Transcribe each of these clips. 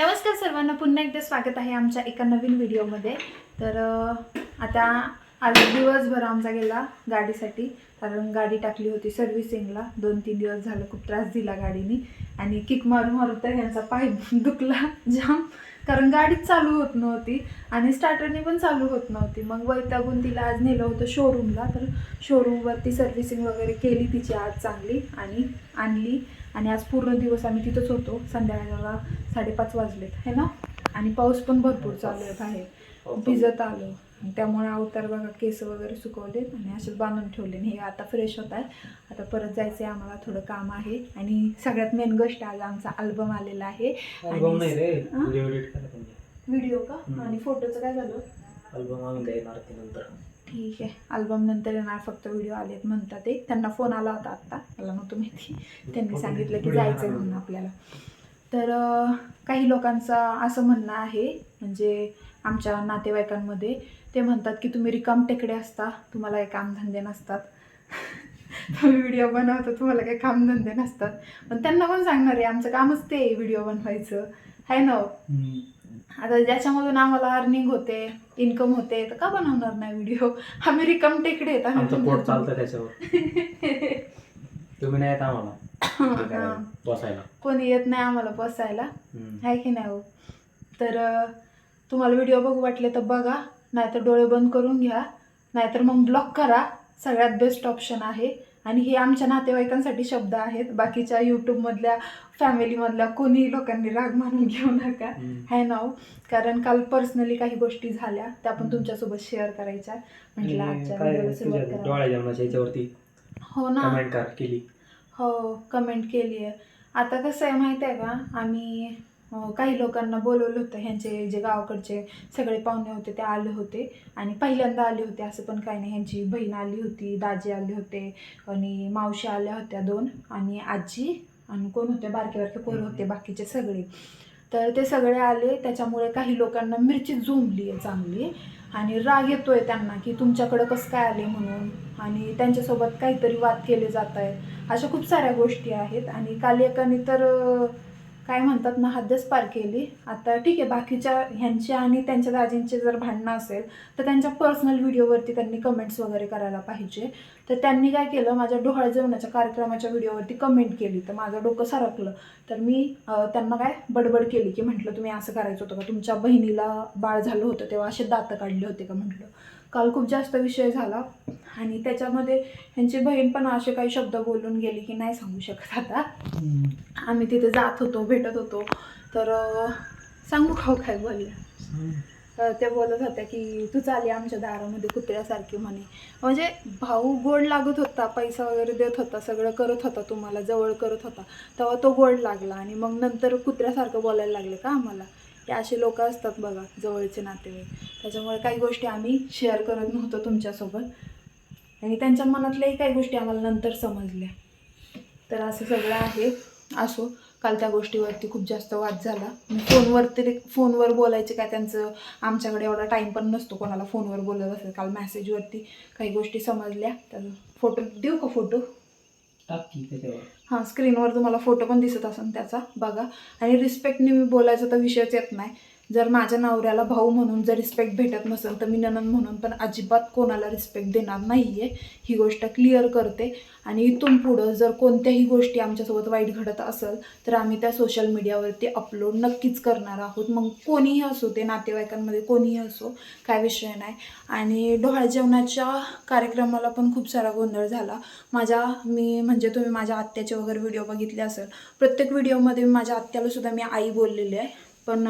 नमस्कार सर्वांना पुन्हा एकदा स्वागत आहे आमच्या एका नवीन व्हिडिओमध्ये. तर आता आज दिवसभर आमचा गेला गाडीसाठी कारण गाडी टाकली होती सर्व्हिसिंगला. दोन तीन दिवस झालं खूप त्रास दिला गाडीने. आणि किक मारून मारून तर यांचा पाय दुखला जाम कारण गाडीच चालू होत नव्हती आणि स्टार्टरने पण चालू होत नव्हती. मग वैतागून तिला आज नेलं होतं शोरूमला तर शोरूमवरती सर्व्हिसिंग वगैरे केली तिची आज चांगली आणि आणली. आणि आज पूर्ण दिवस आम्ही तिथंच होतो. संध्याकाळला साडेपाच वाजलेत है ना? आणि पाऊस पण भरपूर चालू आहे बाहेर. भिजत आलो. आणि त्यामुळे अवतार बघा केस वगैरे सुकवलेत आणि असेच बांधून ठेवले. आणि हे आता फ्रेश होत आहे आता परत जायचं आहे आम्हाला थोडं काम आहे. आणि सगळ्यात मेन गोष्ट आज आमचा अल्बम आलेला आहे. हा? व्हिडिओ का. आणि फोटोचं काय झालं? अल्बम ते नंतर ठीक आहे. अल्बम नंतर येणार फक्त व्हिडिओ आलेत म्हणतात ते. त्यांना फोन आला होता आत्ता. मला नव्हतं माहिती. त्यांनी सांगितलं की जायचं आहे. म्हणून आपल्याला. तर काही लोकांचं असं म्हणणं आहे. म्हणजे आमच्या नातेवाईकांमध्ये ते म्हणतात की तुम्ही रिकाम टेकडे असता. तुम्हाला काही कामधंदे नसतात. तुम्ही व्हिडिओ बनवता तुम्हाला काही कामधंदे नसतात. पण त्यांना पण सांगणार आहे? आमचं कामच ते व्हिडिओ बनवायचं. आहे ना हो? आता ज्याच्यामधून आम्हाला अर्निंग होते इन्कम होते तर का बनवणार नाही व्हिडिओ आम्ही रिकाम टेकडे आहेत आम्ही आमचं पोट चालतं त्याच्यावर. तुम्ही नाही येत आम्हाला. बसायला. कोणी येत नाही आम्हाला बसायला. आहे की नाही हो? तर तुम्हाला व्हिडिओ बघू वाटले तर बघा नाहीतर डोळे बंद करून घ्या नाहीतर मग ब्लॉक करा. सगळ्यात बेस्ट ऑप्शन आहे. आणि हे आमच्या नातेवाईकांसाठी शब्द आहेत. बाकीच्या यूट्यूबमधल्या फॅमिलीमधल्या कोणीही लोकांनी राग मानून घेऊ नका. हम्म. आहे ना हो? कारण काल पर्सनली काही गोष्टी झाल्या त्या पण तुमच्यासोबत शेअर करायच्या. म्हटलं आजच्या जेवणाच्या याच्यावरती हो ना. केली? हो कमेंट केली आहे आता कसं आहे माहिती आहे का? आम्ही काही लोकांना बोलवलं होतं ह्यांचे जे गावाकडचे सगळे पाहुणे होते ते आले होते. आणि पहिल्यांदा आले होते असं पण काही नाही. ह्यांची बहीण आली होती दाजी आले होते आणि मावशी आल्या होत्या दोन आणि आजी आणि कोण होते? बारके बारके पोरं होते बाकीचे सगळे. तर ते सगळे आले त्याच्यामुळे काही लोकांना मिरची जोमली आहे चांगली. आणि राग येतोय त्यांना की तुमच्याकडं कसं काय आले म्हणून? आणि त्यांच्यासोबत काहीतरी वाद केले जात आहेत. अशा खूप साऱ्या गोष्टी आहेत. आणि काल एकाने तर काय म्हणतात ना हद्दच पार केली. आता ठीक आहे बाकीच्या ह्यांच्या आणि त्यांच्या दाजींचे जर भांडणं असेल तर त्यांच्या पर्सनल व्हिडिओवरती त्यांनी कमेंट्स वगैरे करायला पाहिजे. तर त्यांनी काय केलं माझ्या डोहाळ जेवणाच्या कार्यक्रमाच्या व्हिडिओवरती कमेंट केली. तर माझं डोकं सरकलं. तर मी त्यांना काय बडबड केली की म्हटलं तुम्ही असं करायचं होतं का? तुमच्या बहिणीला बाळ झालं होतं तेव्हा असे दातं काढले होते का? म्हटलं. काल खूप जास्त विषय झाला. आणि त्याच्यामध्ये ह्यांची बहीण पण असे काही शब्द बोलून गेली की नाही सांगू शकत आता. आम्ही तिथे जात होतो भेटत होतो. तर सांगू खाऊ काय बोलल्या तर त्या बोलत होत्या की तू चाली आमच्या दारामध्ये कुत्र्यासारखी म्हणे. म्हणजे भाऊ गोड लागत होता पैसा वगैरे देत होता सगळं करत होता तुम्हाला जवळ करत होता. तेव्हा तो गोड लागला आणि मग नंतर कुत्र्यासारखं बोलायला लागले का आम्हाला? की असे लोक असतात बघा जवळचे नातेवाईक. त्याच्यामुळे काही गोष्टी आम्ही शेअर करत नव्हतो तुमच्यासोबत. आणि त्यांच्या मनातल्याही काही गोष्टी आम्हाला नंतर समजल्या. तर असं सगळं आहे. असो काल त्या गोष्टीवरती खूप जास्त वाद झाला. फोनवर तरी फोनवर बोलायचे काय त्यांचं? आमच्याकडे एवढा टाईम पण नसतो कोणाला फोनवर बोलत असेल. काल मॅसेजवरती काही गोष्टी समजल्या. तर फोटो देऊ का फोटो टाक की त्याच्यावर हां स्क्रीनवर तुम्हाला फोटो पण दिसत असेल त्याचा बघा. आणि रिस्पेक्टने मी बोलायचा तर विषयच येत नाही. जर माझ्या नवऱ्याला भाऊ म्हणून जर रिस्पेक्ट भेटत नसेल तर मी ननन म्हणून पण अजिबात कोणाला रिस्पेक्ट देणार नाही आहे ही गोष्ट क्लिअर करते. आणि इथून पुढं जर कोणत्याही गोष्टी आमच्यासोबत वाईट घडत असेल तर आम्ही त्या सोशल मीडियावरती अपलोड नक्कीच करणार आहोत. मग कोणीही असो ते नातेवाईकांमध्ये कोणीही असो काय विषय नाही. आणि डोहाळ जेवणाच्या कार्यक्रमाला पण खूप सारा गोंधळ झाला. माझ्या मी म्हणजे तुम्ही माझ्या आत्याचे वगैरे व्हिडिओ बघितले असेल. प्रत्येक व्हिडिओमध्ये मी माझ्या आत्याला सुद्धा मी आई बोललेली आहे. पण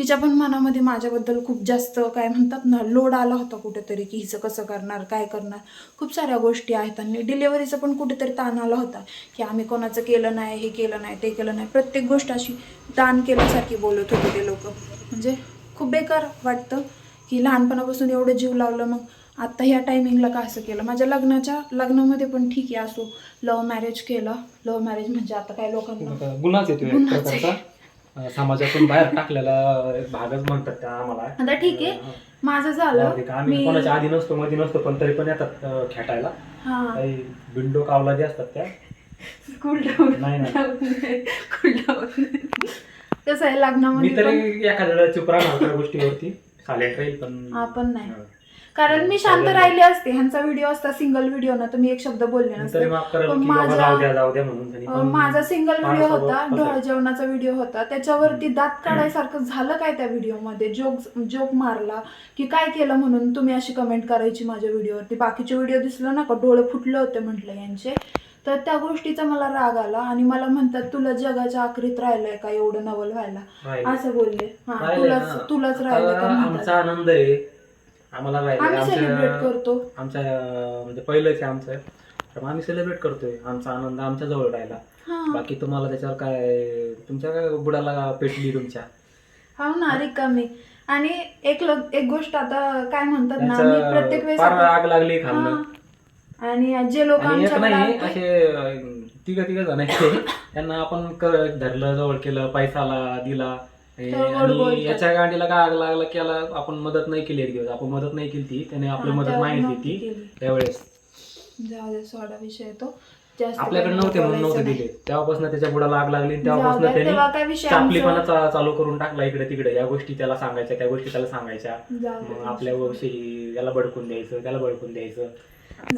तिच्या पण मनामध्ये माझ्याबद्दल खूप जास्त काय म्हणतात ना लोड आला होता कुठेतरी की हिचं कसं करणार काय करणार. खूप साऱ्या गोष्टी आहेत आणि डिलेवरीचं पण कुठेतरी ताण आला होता की आम्ही कोणाचं केलं नाही हे केलं नाही ते केलं नाही. प्रत्येक गोष्ट अशी ताण केल्यासारखी बोलत होते ते लोक. म्हणजे खूप बेकार वाटतं की लहानपणापासून एवढं जीव लावलं मग आत्ता ह्या टायमिंगला का असं केलं? माझ्या लग्नाच्या लग्नामध्ये पण ठीक आहे असो. लव्ह मॅरेज केलं. लव्ह मॅरेज म्हणजे आता काय लोकांना गुन्हाच येतो समाजातून बाहेर टाकलेला एक भागच म्हणतात त्या आम्हाला. आता ठीक आहे. माझं जाऊ दे झालं का, आम्ही मी कोणाच्या आधी नसतो मध्ये नसतो पण तरी पण येतात अं, खेटायला. हा. काही बिंडो कावला जे असतात त्या. डाऊन नाही नाही. डाऊन कसं आहे मी लग्नामध्ये तरी पण? एखाद्या वेळेला चुप राहणार त्या गोष्टीवरती. सायलेंट राहील पण आपण नाही. हा. कारण मी शांत. राहिली असते. ह्यांचा व्हिडिओ असता सिंगल व्हिडिओ ना तर मी एक शब्द बोलले तरी नसते. माफ पण की बाबा माझ्या- जाऊ द्या जाऊ द्या म्हणून त्यांनी. अं, पण माझा सिंगल व्हिडिओ माणसावर होता कसं डोळा? जेवणाचा व्हिडिओ होता. त्याच्यावरती दात काढायसारखं झालं काय त्या व्हिडिओमध्ये जोक जोक मारला की काय केलं म्हणून तुम्ही अशी कमेंट करायची माझ्या व्हिडिओवरती बाकीचे व्हिडिओ दिसलं ना का डोळे फुटले होते म्हटलं यांचे? तर त्या गोष्टीचा मला राग आला आणि मला म्हणतात तुला जगाच्या आखरीत राहिलंय का एवढं नवल व्हायला? राहिलं. असं बोलले. हा राहिलंय तुलाच ना. तुलाच राहिलं का आता म्हणतात. आमचा आनंद आहे. आम्हाला राहिलं आम्ही सेलिब्रेट आमच्या करतो. आमच्या अं, म्हणजे पहिलंच आहे आमचं. तर आम्ही सेलिब्रेट करतोय आमचा आनंद आमच्या जवळ राहिला हा. बाकी तुम्हाला त्याच्यावर काय तुमच्या काय बुडाला पेटली तुमच्या? हो ना रिकामी आणि एक लोक एक गोष्ट आता काय म्हणतात ना मी प्रत्येक त्याचं वेळेस फार आता- आग लागली खाल्लं. हा. आणि जे लोक आणि एक आमच्याकडे नाही असे तिघ तिघ जण आहेत ते. त्यांना आपण क- धरलं जवळ केलं पैसाला दिला. हे, तर गोड आणि बोलतात. याच्या गाडीला काय आग लागला केला आपण मदत नाही केली एक दिवस. आपण मदत नाही केली ती. त्याने आपली हा, मदत त्यावर मागितली नव्हती ती केली. त्यावेळेस. जाऊ दे सोडा विषय तो. जास्त आपल्याकडे काही नव्हते म्हणून बोलायचं नव्हते नाही. दिले. तेव्हापासून त्याच्या बुडाला आग लागली आणि जाऊ तेव्हापासून द्या, त्यांनी तेव्हा काय विषय चापलीपणा आमचं- चा- चालू करून टाकला इकडे तिकडे. या गोष्टी त्याला सांगायच्या त्या गोष्टी त्याला सांगायच्या. जाऊ दे, मग आपल्या विषयी याला बडकून द्यायचं त्याला बडकून द्यायचं.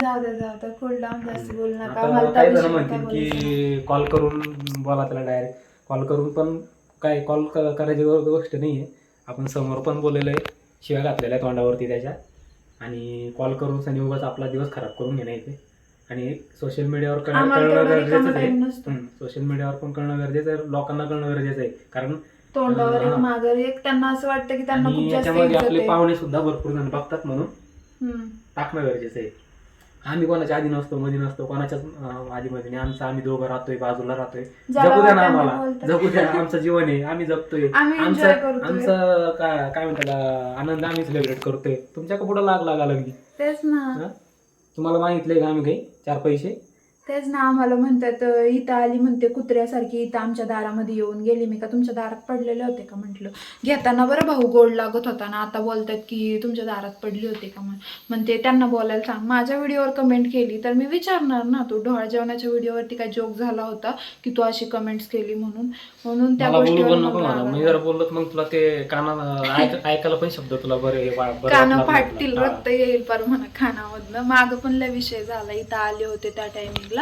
जाऊ दे जाऊ दे कूल डाऊन जास्त बोलू नका. आता मला त्या काही जण विषयी काय म्हणतील बोलायचं? नाही. की कॉल करून बोला त्याला डायरेक्ट कॉल करून पण काय कॉल करायची गो- गोष्ट नाही आहे आपण समोर पण बोललेलं आहे शिवाय घातलेल्या आहे तोंडावरती त्याच्या आणि कॉल करून सनी उगाच आपला दिवस खराब करून घेणं येते आणि सोशल मीडियावर कळणं आम्हाला कळणं तेवढा रिकामा गरजेचं आहे time नसतो. सोशल मीडियावर पण कळणं गरजेचं आहे लोकांना कळणं गरजेचं आहे कारण तोंडावर एक हा. मागर एक त्यांना असं वाटतं की त्यांना आणि खूप जास्त याच्यामध्ये इज्जत आपले आहे. पाहुणे सुद्धा भरपूर जण बघतात म्हणून हम्म. टाकणं गरजेचं आहे आम्ही कोणाच्या आधी नसतो मध्ये नसतो कोणाच्याच अं, आधी मध्ये नाही. आमचं आम्ही दोघं राहतोय बाजूला राहतोय. जगू द्या ना आम्हाला. जगू द्या. आमचं जीवन आहे. आम्ही जगतोय. आमचं. आमचं काय काय म्हणतात आनंद आम्ही सेलिब्रेट करतोय. तुमच्यापुढे लाग लागा लागली. तेच ना? तुम्हाला मागितलंय का आम्ही काही? चार पैसे? तेच ना आम्हाला म्हणतात इथं आली म्हणते कुत्र्यासारखी इथं आमच्या दारामध्ये येऊन गेली. मी का तुमच्या दारात पडलेले होते का म्हटलं? घेताना बरं भाऊ गोड लागत होता ना आता बोलतात की तुमच्या दारात पडली होते का म्हण म्हणते त्यांना बोलायला सांग. माझ्या व्हिडिओवर कमेंट केली तर मी विचारणार ना तू डोळा जेवणाच्या व्हिडिओवरती काय जोक झाला होता की तू अशी कमेंट्स केली म्हणून? म्हणून त्या गोष्टीवर पण मग तुला ते ऐकायला पण शब्द तुला बरे कानं फाटतील तुला. रक्त येईल पर म्हणा खानामधनं मागं पण लय विषय झाला. इथं आले होते त्या टायमिंगला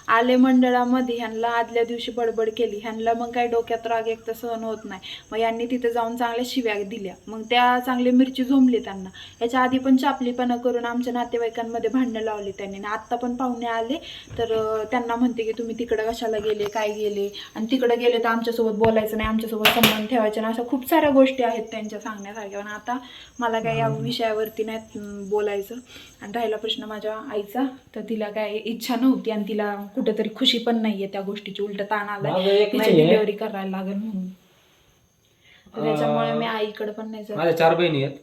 आले मंडळामध्ये ह्यांना आदल्या दिवशी बडबड केली. ह्यांना मग काय डोक्यात राग एक तर सहन होत नाही. मग यांनी तिथे जाऊन चांगल्या शिव्या दिल्या. मग त्या चांगली मिरची झोंबली त्यांना. याच्या आधी पण चापलीपणा करून आमच्या नातेवाईकांमध्ये भांडणं लावली त्यांनी. आणि आत्ता पण पाहुणे आले. तर त्यांना म्हणते की तुम्ही तिकडं कशाला गेले? काय गेले? आणि तिकडं गेले तर आमच्यासोबत बोलायचं नाही. आमच्यासोबत संबंध ठेवायचे नाही. अशा खूप साऱ्या गोष्टी आहेत त्यांच्या सांगण्यासारख्या. पण आता मला काय या विषयावरती नाही बोलायचं. आणि राहिला प्रश्न माझ्या आईचा. तर तिला काय इच्छा नव्हती आणि तिला कुठेतरी खुशी पण नाहीये त्या गोष्टीची. उलट ताण आलाय तिची नाहीये. डिलिव्हरी करायला लागेल म्हणून. तर त्याच्यामुळे मी आईकडे पण नाही जात. माझ्या चार बहिणी आहेत.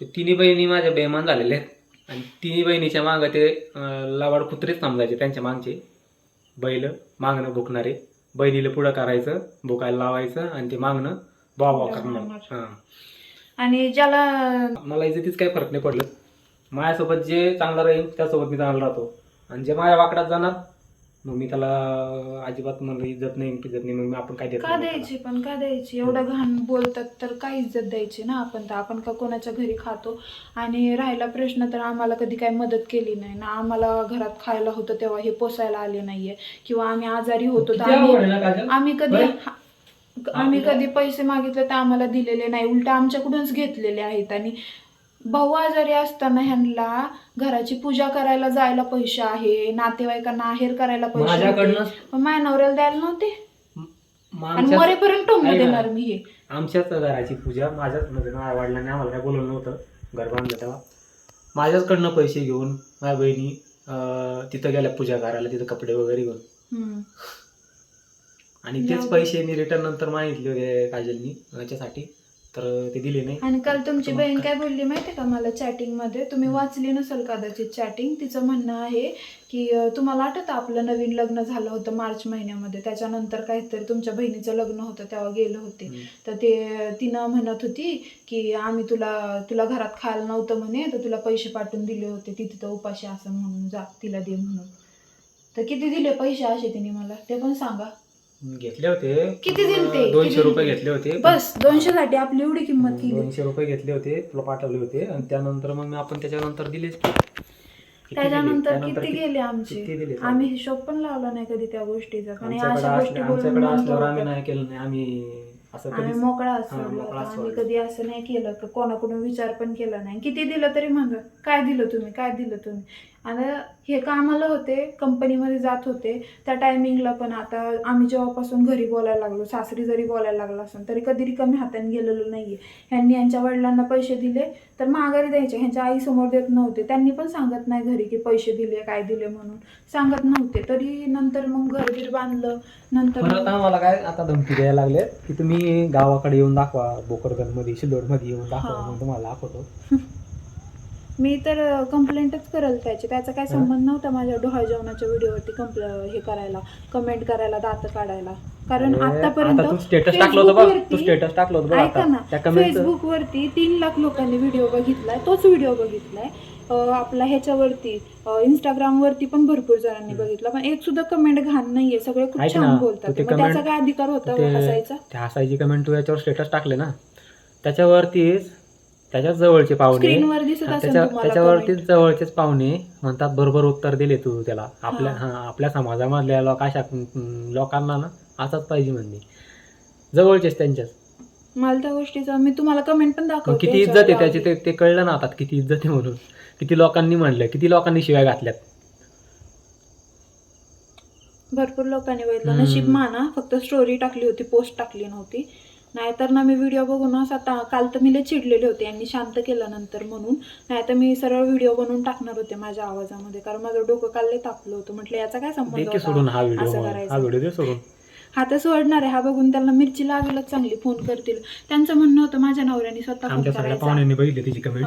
ते तिन्ही बहिणी माझ्या बेमान झालेल्या आहेत. आणि तिन्ही बहिणीच्या मागं ते अं, लवाड कुत्रेच समजायचे त्यांच्या मागचे. बैल मागणं भुकणारे. बहिणीला पुढं करायचं भुकायला लावायचं आणि ते मागणं बाबा करणार हां. आणि ज्याला मला इज्जतीच काही फरक नाही पडलं. माझ्यासोबत जे चांगलं राहील त्यासोबत मी चांगला राहतो. आणि जे माझ्या वाकड्यात जाणार मग मी त्याला अजिबात म्हणलं इज्जत नाही इज्जत नाही. मग मी आपण काय देत का नाही त्याला. द्यायची पण का द्यायची? एवढं घाण बोलतात तर काय इज्जत द्यायची ना आपण? तर आपण का कोणाच्या घरी खातो? आणि राहिला प्रश्न तर आम्हाला कधी काय मदत केली नाही ना. आम्हाला घरात खायला होतं तेव्हा हे पोसायला आले नाहीये. किंवा आम्ही आजारी होतो तर किती आम्ही अवघड आहे ना काजल? आम्ही कधी बरं? आम्ही कधी पैसे मागितले तर आम्हाला दिलेले नाही. उलट आमच्याकडूनच घेतलेले आहेत आणि भाऊ आजारी असताना ह्यांना घराची पूजा करायला जायला पैसे आहे नातेवाईकांना आहेर करायला पैसे. माझ्याकडनं पण माझ्या नवऱ्याला द्यायला नव्हते आणि आमच्याच- मरेपर्यंत टोमणं ऐक. देणार मी हे आमच्याच घराची पूजा माझ्याच म्हणजे माझ्या वडिलांनी आम्हाला काय बोलवलं नव्हतं घर बांधलं तेव्हा माझ्याचकडनं पैसे घेऊन माझ्या बहिणी अं, तिथं गेल्या पूजा करायला तिथं कपडे वगैरे घेऊन हम्म. आणि जाऊ तेच दे. पैसे मी रिटर्न नंतर मागितले होते काजलनी याच्यासाठी तर ते दिले नाही. आणि काल तुमची बहीण काय? बोलली माहितीये का मला चॅटिंगमध्ये तुम्ही वाचली नसेल कदाचित चॅटिंग? तिचं म्हणणं आहे की तुम्हाला आठवतं आपलं नवीन लग्न झालं होतं मार्च महिन्यामध्ये? त्याच्यानंतर काहीतरी तुमच्या बहिणीचं लग्न होतं तेव्हा गेलं होते. तर ते तिनं म्हणत होती की आम्ही तुला तुला घरात खायला नव्हतं म्हणे तर तुला पैसे पाठवून दिले होते. ती तिथं उपाशी असं म्हणून जा तिला दे म्हणून. तर किती दिले पैसे असे तिने मला? ते पण सांगा. घेतले होते. किती दिलते? दोनशे किती रुपये? घेतले होते. बस दोनशे साठी आपली एवढी किंमत केली. दोनशे रुपये घेतले होते तुला पाठवले होते. आणि त्यानंतर मग आपण त्याच्यानंतर दिलेच की. किती दिले? त्याच्यानंतर त्यानंतर किती गेले आमचे? दिले आम्ही हिशोब पण लावला नाही कधी त्या गोष्टीचा. आणि आमच्याकडे अशा गोष्टी बोलून आमच्याकडे मन असल्यावर आम्ही. नाही केलं नाही. आम्ही असं आम्ही कधीच मोकळा हा, असतो. मोकळा आम्ही. कधी असं नाही केलं. की कोणाकडून विचार पण केला नाही. किती दिलं तरी म्हणलं काय दिलं तुम्ही? काय दिलं तुम्ही? आणि हे कामाला होते कंपनीमध्ये जात होते. त्या टायमिंगला पण आता आम्ही जेव्हापासून घरी बोलायला लागलो सासरी जरी बोलायला लागलो असेल तरी कधी रिकामी हाताने गेलेलो नाहीये. ह्यांनी यांच्या वडिलांना पैसे दिले तर माघारी द्यायचे. ह्यांच्या आई समोर देत नव्हते. त्यांनी पण सांगत नाही घरी की पैसे दिले काय दिले म्हणून. सांगत नव्हते. तरी नंतर मग घरबीर बांधलं. नंतर परत मग- आम्हाला काय आता धमकी द्यायला लागले की तुम्ही गावाकडे येऊन दाखवा बोकरगनमध्ये शिल्लोडमध्ये येऊन दाखवा हा. मग तुम्हाला दाखवतो. मी तर कंप्लेंटच करेल त्याची. त्याचा काय संबंध नव्हता माझ्या डोहाळ जेवणाच्या व्हिडिओवरती कंप्ले हे करायला कमेंट करायला दात काढायला. कारण आतापर्यंत आता तू स्टेटस टाकलं होतं बघ. तू फेसबुकवरती- स्टेटस टाकलं होतं बघ ऐका ना आता त्या कमेंट फेसबुक वरती तीन लाख लोकांनी व्हिडिओ बघितलाय तोच व्हिडिओ बघितलाय. अं, आपला ह्याच्यावरती इंस्टाग्राम वरती पण भरपूर जणांनी बघितला. पण एक सुद्धा कमेंट घाण नाहीये. सगळे खूप ऐक छान ना, बोलतात तू. ते मग त्याचा comment- काय अधिकार होता ते हसायचा? त्या हसायची कमेंट तू याच्यावर स्टेटस टाकले ना. त्याच्यावरतीच त्याच्याच जवळचे पाहुणे स्क्रीनवर दिसत असेल त्याच्या तुम्हाला त्याच्यावरतीच comment. जवळचेच पाहुणे म्हणतात बरोबर उत्तर दिले तू त्याला आपल्या हा. आपल्या समाजामधल्या लोक अशा अं, लोकांना ना असाच पाहिजे म्हणणे जवळचेच त्यांच्याच मला त्या गोष्टीचा मी तुम्हाला कमेंट पण मग दाखवते किती इज्जत आहे त्याची लावली. ते ते कळलं ना आता किती इज्जत आहे म्हणून किती लोकांनी म्हणलं किती लोकांनी शिवाय घातल्यात भरपूर लोकांनी बघितलं हम्म. नशीब माना फक्त स्टोरी टाकली होती पोस्ट टाकली नव्हती नाहीतर ना मी व्हिडिओ बघूनच आता काल तर मी लय चिडलेले होते. यांनी शांत केलं नंतर म्हणून. नाहीतर मी सरळ व्हिडिओ बनवून टाकणार होते माझ्या आवाजामध्ये. कारण माझं डोकं काल लय तापलं होतं. म्हटलं याचा काय संबंध हा असं करायचं. हा तर सोडणार आहे. हा बघून त्यांना मिरची लागेलच चांगली. फोन करतील. त्यांचं म्हणणं होतं माझ्या नवऱ्याने स्वतः फोन आमच्या सगळ्या करायचा. पाहुण्यांनी बघितली तिची कमेंट.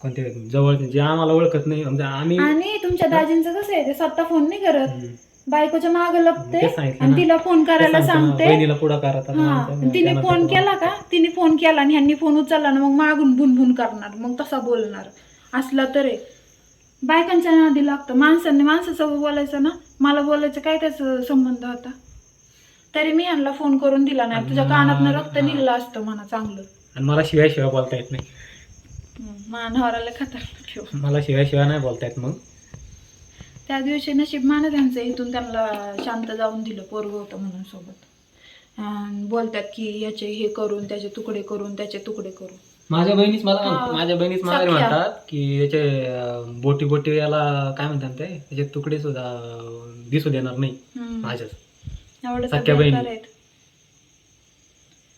कोणत्या जवळ जे आम्हाला ओळखत नाही. म्हणजे आम्ही आणि तुमच्या दाजींचं कसं आहे? ते स्वतः फोन नाही करत. बायकोच्या मागे लपते आणि. तिला फोन करायला सांगतो. हा तिने फोन केला का? तिने फोन केला आणि ह्यांनी फोन उचलला ना मग मागून भुनभुन करणार. मग तसा बोलणार. असला तर. बायकांच्या नादी लागतं. माणसांनी माणसासोबत बोलायचं ना? मला बोलायचं काय त्याचा संबंध होता? तरी मी ह्यांना फोन करून दिला नाही. तुझ्या कानातनं रक्त निघलं असतं म्हणा चांगलं. आणि मला शिवाय शिवाय बोलता येत नाही. मानवाराला खतरनाक मला शिवाय शिवाय नाही बोलता येत मग. त्या दिवशी नशीब मानत त्यांचं इथून त्यांना शांत जाऊन दिलं पोरग होतं म्हणून सोबत बोलतात की याचे हे करून त्याचे तुकडे करून त्याचे तुकडे करून माझ्या बहिणीच मला माझ्या बहिणीच मला. म्हणतात की याचे बोटी बोटी याला काय म्हणतात ते त्याचे तुकडे सुद्धा दिसू देणार नाही. माझ्याच एवढं सख्या बहिणी.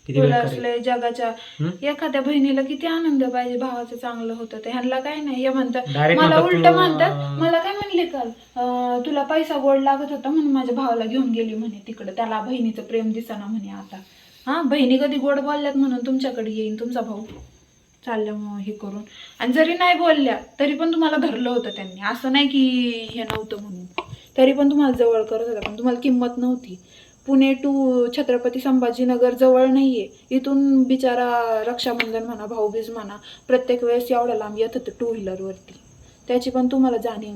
किती वेळ? असले जगाच्या हम्म? एखाद्या बहिणीला किती आनंद पाहिजे भावाचं चांगलं होतं ते. ह्यांना काय नाही हे म्हणतात. Direct मला म्हणतात उलट तू, म्हणतात मला काय म्हणले काल? अं, तुला पैसा गोड लागत होता म्हणून माझ्या भावाला घेऊन गेली म्हणे तिकडे. त्याला बहिणीचं प्रेम दिसना म्हणे आता. हा बहिणी कधी गोड बोलल्यात म्हणून तुमच्याकडे येईन तुमचा भाऊ. चाललं मग हे करून. आणि जरी नाही बोलल्या तरी पण तुम्हाला धरलं होतं त्यांनी. असं नाही की हे नव्हतं म्हणून. तरी पण तुम्हाला जवळ करत होता पण तुम्हाला किंमत नव्हती. पुणे टू छत्रपती संभाजीनगर जवळ नाहीये इथून बिचारा रक्षाबंधन म्हणा भाऊबीज म्हणा प्रत्येक वेळेस एवढ्या लांब येत होतं टू व्हीलरवरती त्याची पण तुम्हाला जाणीव.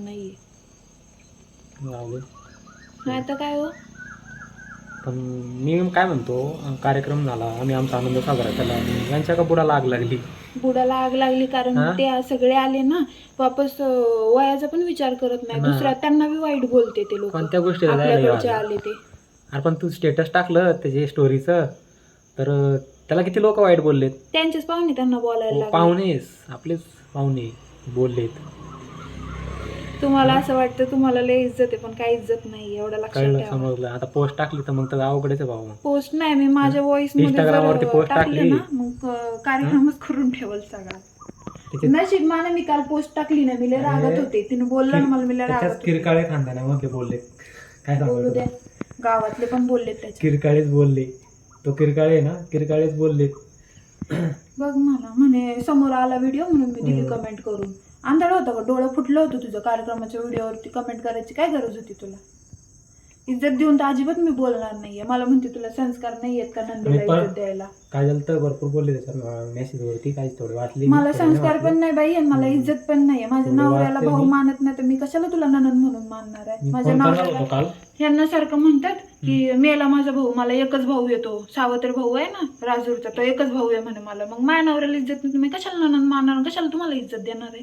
नाही तर काय हो पण मी काय म्हणतो कार्यक्रम झाला आम्ही आमचा आनंद साजरा केला यांच्या का बुडाला आग लागली बुडाला आग लागली कारण हा? ते सगळे आले ना वापस अं, वयाचा पण विचार करत नाही. दुसऱ्या त्यांना बी वाईट बोलते ते लोक कोणत्या गोष्टीला जायला आपल्याकडचे यावं? आले ते अरे पण तू स्टेटस टाकलं त्याचे स्टोरीचं तर त्याला किती लोक वाईट बोललेत? त्यांचेच पाहुणे त्यांना बोलायला हो, लागले. पाहुणेच आपलेच पाहुणे बोललेत. तुम्हाला असं वाटतं तुम्हाला लय इज्जत आहे पण काही इज्जत नाही एवढं लक्षात कळलं ठेवा. समजलं. आता पोस्ट टाकली तर मग तर अवघडच आहे भाऊ. मग पोस्ट नाही मी माझ्या व्हॉइसमध्ये Instagram वरती जर post टाकले टाकली. ना मग अं, कार्यक्रमच करून ठेवल सगळा. त्याच्यात नशीब माना मी काल पोस्ट टाकली ना मी लय रागत होते. तिने बोललं ना मला मी लय त्याच्यात रागत होते. किरकाळे खानदानामधले बोलले. काय बोलू सांगू द्या. तुला? गावातले पण बोलले त्याच्या किरकाळेच बोलले. तो किरकाळे आहे ना? किरकाळेच बोलले बघ मला म्हणे समोर आला व्हिडिओ म्हणून मी दिली हम्म. कमेंट करून. आंधळ होतं का डोळं फुटलं होतं तुझं कार्यक्रमाच्या व्हिडिओवरती कमेंट करायची काय गरज होती तुला? इज्जत देऊन तर अजिबात मी बोलणार नाहीये. मला म्हणते तुला संस्कार नाही आहेत का नंदीला इज्जत द्यायला? काय झालं तर भरपूर बोलले मेसेज वरती काही थोडे वाचले मला संस्कार. पण नाही बाई आणि मला. इज्जत पण नाही माझ्या नवऱ्याला भाऊ. मानत नाही तर मी कशाला तुला ननन म्हणून मानणार आहे? माझ्या नवऱ्याला. यांना सारखं म्हणतात की मेला माझा भाऊ मला एकच भाऊ येतो. सावत्र भाऊ आहे ना राजूरचा तो एकच भाऊ आहे म्हणे मला. मग माय नवऱ्याला इज्जत नाही तुम्ही कशाला ननंद मारणार कशाला तुम्हाला इज्जत देणार आहे?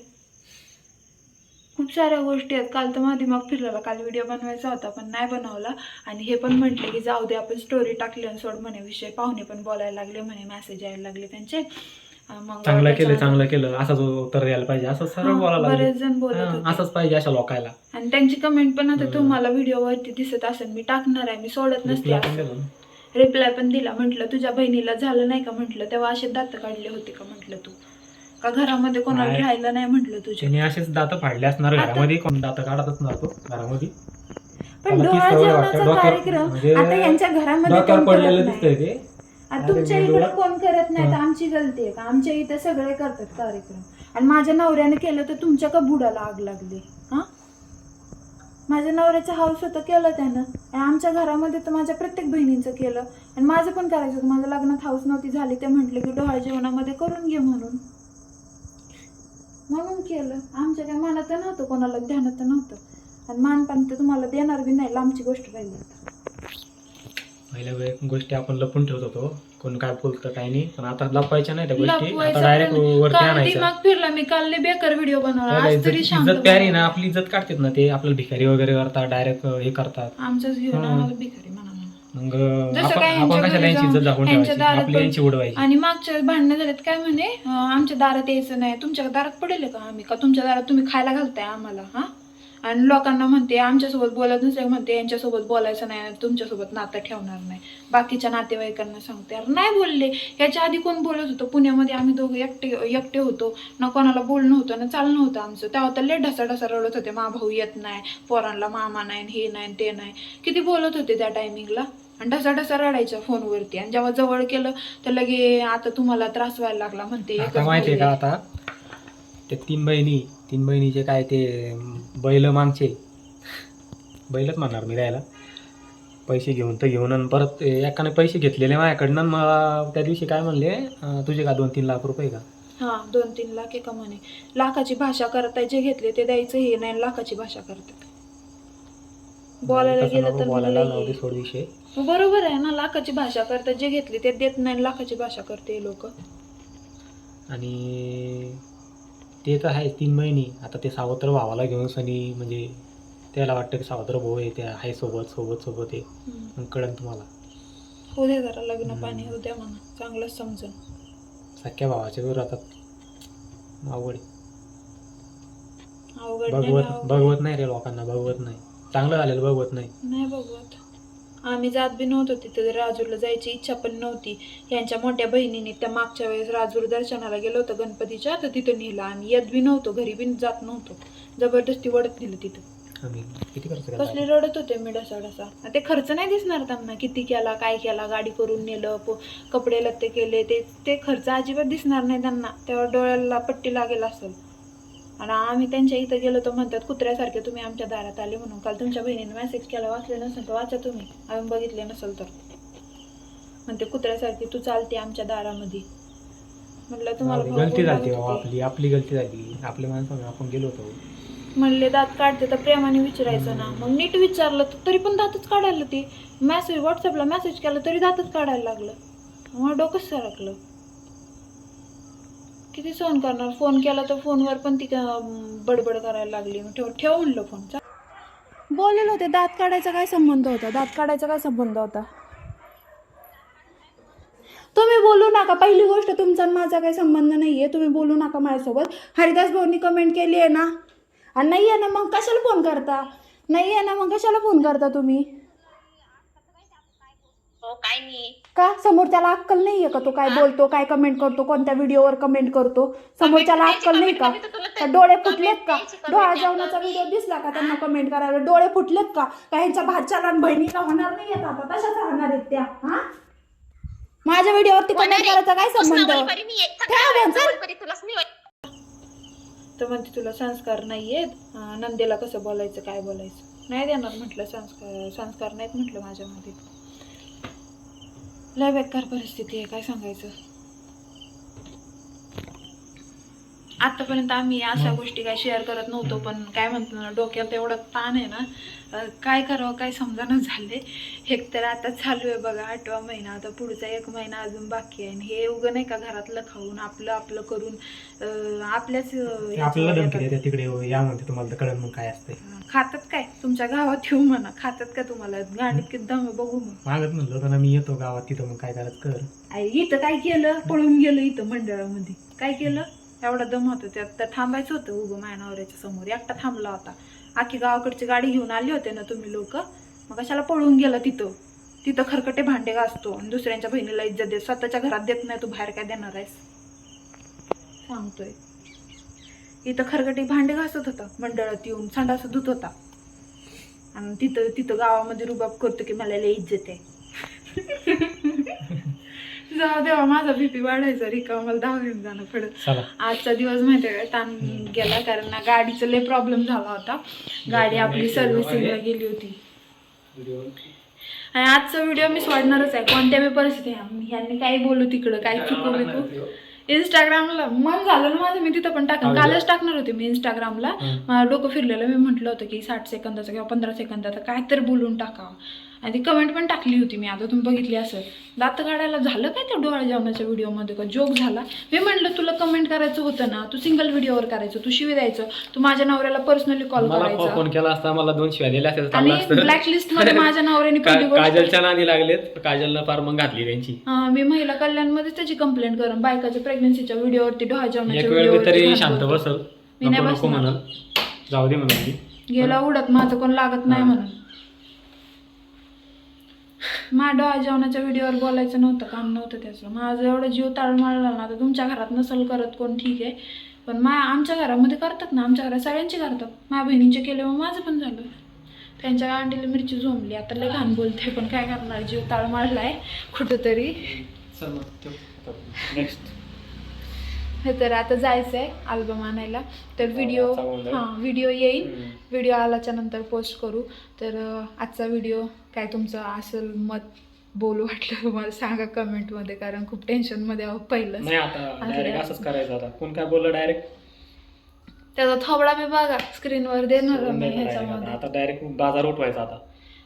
खूप साऱ्या गोष्टी आहेत. काल तर माझा दिमाग फिरलेला काल व्हिडिओ बनवायचा होता पण नाही बनवला. आणि हे पण म्हटले की जाऊ दे आपण स्टोरी टाकली आणि सोड म्हणे विषय. पाहुणे पण बोलायला लागले म्हणे मेसेज यायला लागले त्यांचे. मग चांगलं केलं चांगलं. केलं. असंच उत्तर द्यायला पाहिजे असं सरळ बोलायला बरेच जण बोलत होते. असंच पाहिजे अशा लोकायला. आणि त्यांची कमेंट पण आता. तुम्हाला व्हिडिओवरती दिसत असेल मी टाकणार आहे मी सोडत नसते Reply पण दिलं ना. रिप्लाय पण दिला. म्हटलं तुझ्या बहिणीला झालं नाही का? म्हटलं तेव्हा असे दात काढले होते का? म्हटलं तू. का घरामध्ये कोणाला नाही. राहायला नाही म्हटलं तुझे त्याने असेच दात फाडले असणार आता- घरामध्ये कोण दात काढत असणार तो घरामध्ये? पण सवय जेवणाचा. डोक्यावर- कार्यक्रम म्हणजे आता यांच्या घरामध्ये डोक्यावर कोण करत पडलेलं नाही. दिसतंय ते. आता अरे तुमच्या मी इकडे कोण करत नाही? तर हा. आमची गलती आहे का? आमच्या इथे सगळे करतात कार्यक्रम. आणि माझ्या नवऱ्याने केलं तर तुमच्या का बुडाला आग लागली? हा? माझ्या नवऱ्याचं हाऊस होतं केलं त्यानं. आणि आमच्या घरामध्ये तर माझ्या प्रत्येक बहिणींचं केलं. आणि माझं पण करायचं होतं. माझ्या लग्नात हाऊस नव्हती झाली ते म्हटले की डोळा जेवणामध्ये करून घे म्हणून. म्हणून केलं. आमच्या काय मनात नव्हतं कोणाला ध्यानात नव्हतं. आणि मानपान तर तुम्हाला देणार बी नाही लांबची गोष्ट राहिली आता. पहिल्या वेळेस गोष्टी आपण लपून ठेवत होतो. कोण काय बोलतं काय नाही. पण आता लपवायच्या नाही त्या गोष्टी. आता डायरेक्ट वरती काल आणायचं. दिमाग फिरला मी काल लय बेकार व्हिडिओ बनवला. आज इज्जत तरी शांत इज्जत प्यारी ना. आपली इज्जत काढतात ना ते. आपल्याला भिकारी वगैरे करतात डायरेक्ट हे करतात. आमचंच घेऊन. आम्हाला भिकारी म्हणा. मग जसं आपण काय आपण यांच्या कशाला यांची इज्जत दाखवून ठेवायची? आपली यांची उडवायची. आणि मागच्या भांडणं झालेत. काय म्हणे? अं, आमच्या दारात यायचं नाही. तुमच्या दारात पडेल का आम्ही? का तुमच्या दारात तुम्ही खायला घालताय आम्हाला? हा? आणि लोकांना म्हणते आमच्यासोबत बोलत नसेल म्हणते यांच्यासोबत बोलायचं नाही तुमच्यासोबत नातं ठेवणार नाही. बाकीच्या नातेवाईकांना सांगते अरे नाही बोलले. याच्या आधी कोण बोलत होतं? पुण्यामध्ये आम्ही दोघं एकटे एकटे होतो. ना कोणाला बोलणं होतं ना चालणं होतं आमचं. तेव्हा तर लय ढसा ढसा रडत होते. मा भाऊ येत नाही. पोरांना मामा नाही हे नाही ते नाही. किती बोलत होते त्या टायमिंगला. आणि ढसा ढसा रडायच्या फोनवरती. आणि जेव्हा जवळ केलं तर लगे आता तुम्हाला त्रास व्हायला लागला म्हणते. का. आता? ते तीन बहिणी तीन बहिणीचे काय ते बैल मागचे. बैलच म्हणणार मी द्यायला पैसे घेऊन तर घेऊन आणि परत एकाने पैसे घेतलेले माझ्याकडनं मला त्या दिवशी काय म्हणले तुझे का दोन तीन लाख रुपये का? हा दोन तीन लाख एका म्हणे. लाखाची भाषा करताय जे घेतले ते द्यायचं हे नाही लाखाची भाषा करतात बोलायला गेलं तर बोलायला विषय. मग बरोबर आहे ना लाखाची भाषा करतात जे घेतले ते देत नाही लाखाची भाषा करते लोक. आणि ते तर आहे तीन महिने आता ते सावत्र भावाला घेऊन सनी म्हणजे त्याला वाटतं की सावत्र भाऊ आहे त्या आहे सोबत सोबत सोबत आहे. मग कळेल तुम्हाला. हो दे जरा लग्न. पाणी हो द्या म्हणा. चांगलंच समजून. सख्या भावाच्या विरोधात अवघड आहे. अवघड नाही अवघड. बघवत नाही रे लोकांना बघवत नाही. चांगलं झालेलं बघवत नाही. नाही बघवत आम्ही जात बी नव्हतो तिथे राजूरला जायची इच्छा पण नव्हती. यांच्या मोठ्या बहिणीने त्या मागच्या वेळेस राजूर दर्शनाला गेलो होतो गणपतीच्या तर तिथं नेलं. आणि येत बी नव्हतो घरी बी जात नव्हतो. जबरदस्ती वडत दिलं तिथं. आम्ही कसले रडत होते मी डसा डसा आणि ते खर्च नाही दिसणार त्यांना किती केला काय केला गाडी करून नेलं कपडे लत्ते केले ते ते खर्च अजिबात दिसणार नाही त्यांना. तेव्हा डोळ्याला पट्टी लागेल असेल. आणि आम्ही त्यांच्या इथं गेलो तर म्हणतात कुत्र्यासारखे तुम्ही आमच्या दारात आले म्हणून. काल तुमच्या बहिणीने मेसेज केला वाचले नसेल तर वाचा तुम्ही. आम्ही बघितले नसेल तर. म्हणते कुत्र्यासारखी तू चालते आमच्या दारामध्ये. म्हटलं तुम्हाला गलती झाली ते. आपली आपली गलती झाली. आपल्या माणसाने आपण गेलो होतो. म्हणले दात काढते तर प्रेमाने विचारायचं ना. मग नीट विचारलं तर तरी पण दातच काढायला ते. मेसेज व्हॉट्सअपला मेसेज केला तरी दातच काढायला लागलं. मग डोकंच सरकलं. किती सहन करणार? फोन केला तर फोनवर पण ती बडबड करायला लागली. मग ठेव ठेव म्हणलं फोन. बोललेलं होते दात काढायचा काय संबंध होता? दात काढायचा काय संबंध होता? तुम्ही बोलू नका. पहिली गोष्ट तुमचा आणि माझा काही संबंध नाही आहे तुम्ही बोलू नका माझ्यासोबत. हरिदास भाऊनी कमेंट केली आहे ना? आणि नाही आहे ना मग कशाला फोन करता? नाही आहे ना मग कशाला फोन करता तुम्ही? काय नाही का? समोर त्याला अक्कल नाहीये का तो काय बोलतो काय कमेंट करतो कोणत्या व्हिडिओवर कमेंट करतो? समोर त्याला अक्कल नाही का? का डोळे फुटलेत का? डोळा जेवणाचा व्हिडिओ दिसला का त्यांना कमेंट करायला? डोळे फुटलेत का? का ह्यांच्या भाच्याला आणि बहिणीला होणार नाही येत आता? तशाच राहणार आहेत त्या हा? माझ्या व्हिडिओवरती कमेंट करायचा काय संबंध? ठेवा चल. तर म्हणते तुला संस्कार नाही आहेत. नंदेला कसं बोलायचं काय बोलायचं? नाही देणार म्हटलं संस्कार संस्कार नाहीत म्हटलं माझ्यामध्ये. लय बेकार परिस्थिती आहे काय सांगायचं आतापर्यंत आम्ही अशा? गोष्टी काय शेअर करत नव्हतो पण काय म्हणतो ना डोक्यात एवढा ताण आहे ना काय करावं काय समजानं झाले एक तर आता चालू आहे बघा आठवा महिना आता पुढचा एक महिना अजून बाकी आहे. आणि हे उगं नाही का घरातलं खाऊन आपलं आपलं करून आपल्याच आपल्याला धमकी. देतात तिकडे या म्हणते तुम्हाला कळण मग काय असते खातात काय? तुमच्या गावात येऊ म्हणा. खातात का तुम्हाला? गाडीत किती दम बघू मग. मागत म्हणलं होतं ना मी येतो गावात तिथं मग काय करायचं कर. आई इथं काय केलं? पळून गेलं इथं मंडळामध्ये. काय केलं? एवढा दम होता त्यात तर थांबायचं होतं उभं माझ्या नवऱ्याच्या समोर. एकटा थांबला होता. आखी गावाकडची गाडी घेऊन आली होते ना तुम्ही लोक. मग कशाला पळून गेला तिथं. तिथं खरकटे भांडे घासतो आणि दुसऱ्यांच्या बहिणीला इज्जत देत. स्वतःच्या घरात देत नाही तू बाहेर काय देणार आहेस? सांगतोय. इथं खरकटे भांडे घासत होता. मंडळात येऊन संडास धुत होता. आणि तिथं तिथं गावामध्ये रुबाब करतो की मला लय इज्जत आहे. जाऊ देवा माझा भीती वाढायचा रिका मला दहावीत जाणं पडत चला. आजचा दिवस माहिती आहे का ताण गेला कारण ना गाडीचा लय प्रॉब्लेम झाला होता. गाडी आपली सर्व्हिसिंगला गेली होती. आणि आजचा व्हिडिओ मी सोडणारच आहे. कोणत्या बी परिस्थिती ह्यांनी काही बोलू तिकडं काही चुकू बिकू. इंस्टाग्रामला मन झालं ना माझं मी तिथं पण टाकलं. कालच टाकणार होते मी इंस्टाग्रामला मला डोकं फिरलेलं मी म्हटलं होतं की साठ सेकंदाचं किंवा पंधरा सेकंदाचं काय तर बोलून टाकावं. आणि ती कमेंट पण टाकली होती मी. आता तुम्ही बघितली असेल. दात काढायला झालं काय त्या डोळा जेवणाच्या व्हिडिओमध्ये का? जोक झाला. मी म्हटलं तुला कमेंट करायचं होतं ना तू सिंगल व्हिडिओवर करायचं तू शिवी द्यायचं तू माझ्या नवऱ्याला पर्सनली कॉल मला करायचा. फोन केला असता मला दोन शिव्या दिल्या असत्या तर आणि चाललं असतं. ब्लॅकलिस्टमध्ये माझ्या नवऱ्याने का- पहिली गोष्ट काजलच्या नादी लागलेत काजलनं फार मग घातली त्यांची. हा, मी महिला कल्याणमध्ये त्याची कंप्लेंट करून बायकाच्या प्रेग्नन्सीच्या व्हिडिओवरती डोहा जेवणाच्या एक वेळ मी तरी व्हिडिओवरती शांत. बसल. मी नाही नको नको बसणार. म्हणल जाऊ दे म्हणून ती गेला उडत माझं कोण लागत नाही म्हणून. माझ्या डोळा जेवणाच्या व्हिडिओवर बोलायचं नव्हतं काम नव्हतं त्याचं. माझं एवढं जीव ताळमाळला ना आता तुमच्या घरात नसल करत कोण ठीक आहे. पण मा आमच्या घरामध्ये करतात ना आमच्या घरात सगळ्यांचे करतात. माझ्या बहिणीचे केले मग माझं पण झालं. त्यांच्या अंडीला मिरची झोंबली आता लय घाण बोलते पण काय करणार जीव ताळमाळला आहे कुठंतरी. नेक्स्ट तर आता जायचं आहे अल्बम आणायला. तर व्हिडिओ. हां व्हिडिओ येईल. व्हिडिओ आल्याच्यानंतर पोस्ट करू. तर आजचा व्हिडिओ काय तुमचं असेल मत बोलू वाटलं तुम्हाला सांगा कमेंटमध्ये कारण खूप टेन्शनमध्ये आहो पहिलं नाही आता असं डायरेक्ट काय? असंच करायचं आता. कोण काय बोललं डायरेक्ट त्याचा थोबडा मी बघा स्क्रीनवर देणार मी ह्याच्यामध्ये. आता डायरेक्ट बाजार उठवायचा आता.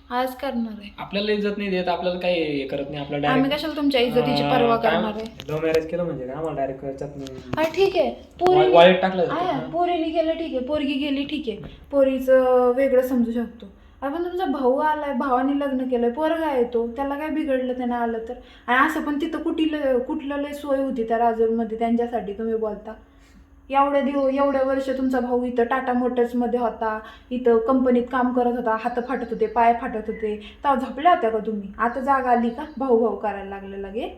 आज करणार आहे. आपल्याला इज्जत नाही देत आपल्याला काही हे करत नाही आपल्याला आम्ही डायरेक्ट कशाला तुमच्या इज्जतीची पर्वा करणार आहे? लव्ह मॅरेज केलं म्हणजे काय? आम्हाला डायरेक्ट हा ठीक आहे. पोरी वाईट टाकलं आहे जातं. पोरीने केलं ठीक आहे. पोरगी गेली ठीक आहे. पोरीचं वेगळं समजू शकतो. आपण तुमचा भाऊ आलाय भावाने लग्न केलंय पोरगा आहे तो त्याला काय बिघडलं त्याने आलं तर? आणि असं पण तिथं कुठलं कुठलं लय सोय होती त्या राजूरमध्ये त्यांच्यासाठी तुम्ही बोलता. एवढ्या दिव एवढ्या वर्ष तुमचा भाऊ इथं टाटा मोटर्समध्ये होता. इथं कंपनीत काम करत होता. हात फाटत होते पाय फाटत होते. तेव्हा झोपल्या होत्या का तुम्ही? आता जाग आली का? भाऊ भाऊ करायला लागले लगे.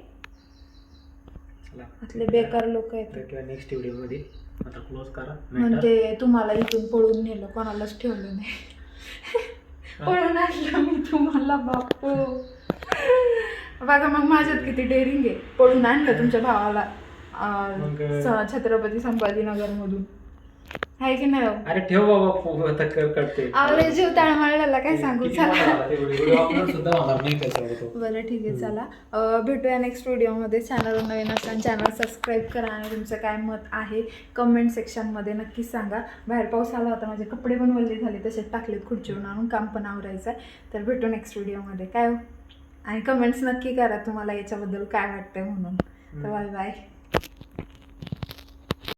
चला. आतले बेकार लोक आहेत. नेक्स्ट व्हिडिओमध्ये. आता क्लोज करा. म्हणते तुम्हाला इथून पळून नेलं कोणालाच ठेवलं नाही. पळून आणलं मी तुम्हाला बापू बघा मग माझ्यात किती डेअरिंग आहे. पळून आणलं तुमच्या भावाला. अं, छत्रपती संभाजीनगर मधून आहे की नाही हो? अरे ठेव बाबा फो- आता कर करते. जीव तळमळलेला काय सांगू? किती चला. मोठा झाला ते व्हिडिओ अपलोड सुद्धा होणार नाही त्याच्यावर तो. बरं ठीक आहे चला. अं, भेटूया नेक्स्ट व्हिडिओमध्ये चॅनल नवीन असताना चॅनल सबस्क्राईब करा आणि तुमचं काय मत आहे कमेंट सेक्शनमध्ये नक्कीच सांगा. बाहेर पाऊस आला होता माझे कपडे पण वल्ले झाले तसेच टाकलेत खुर्चीवरून आणून काम पण आवरायचं आहे. तर भेटू नेक्स्ट व्हिडिओमध्ये काय हो? आणि कमेंट्स नक्की करा तुम्हाला याच्याबद्दल काय वाटतंय म्हणून. तर बाय बाय